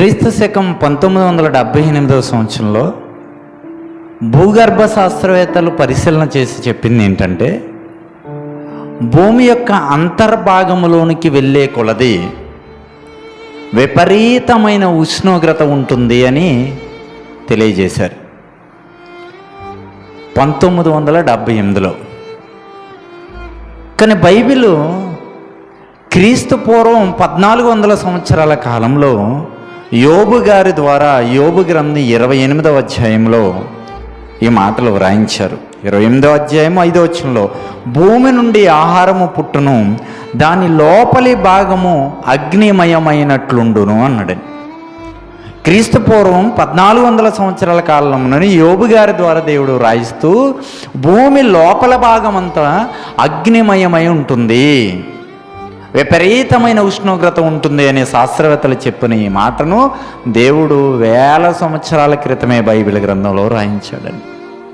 క్రీస్తు శకం పంతొమ్మిది వందల డెబ్భై ఎనిమిదవ సంవత్సరంలో భూగర్భ శాస్త్రవేత్తలు పరిశీలన చేసి చెప్పింది ఏంటంటే భూమి యొక్క అంతర్భాగములోనికి వెళ్ళే కొలది విపరీతమైన ఉష్ణోగ్రత ఉంటుంది అని తెలియజేశారు. పంతొమ్మిది వందల డెబ్భై ఎనిమిదిలో. కానీ బైబిల్ క్రీస్తు పూర్వం పద్నాలుగు వందల సంవత్సరాల కాలంలో యోబు గారి ద్వారా యోబు గ్రంథి ఇరవై ఎనిమిదవ అధ్యాయంలో ఈ మాటలు వ్రాయించారు. ఇరవై ఎనిమిదవ అధ్యాయం ఐదో వచ్చంలో భూమి నుండి ఆహారము పుట్టును దాని లోపలి భాగము అగ్నిమయమైనట్లుండును అన్నాడు. క్రీస్తు పూర్వం పద్నాలుగు వందల సంవత్సరాల కాలంలోని యోబు గారి ద్వారా దేవుడు రాయిస్తూ భూమి లోపల భాగం అంతా అగ్నిమయమై ఉంటుంది. విపరీతమైన ఉష్ణోగ్రత ఉంటుంది అనే శాస్త్రవేత్తలు చెప్పిన ఈ మాటను దేవుడు వేల సంవత్సరాల క్రితమే బైబిల్ గ్రంథంలో రాయించాడండి.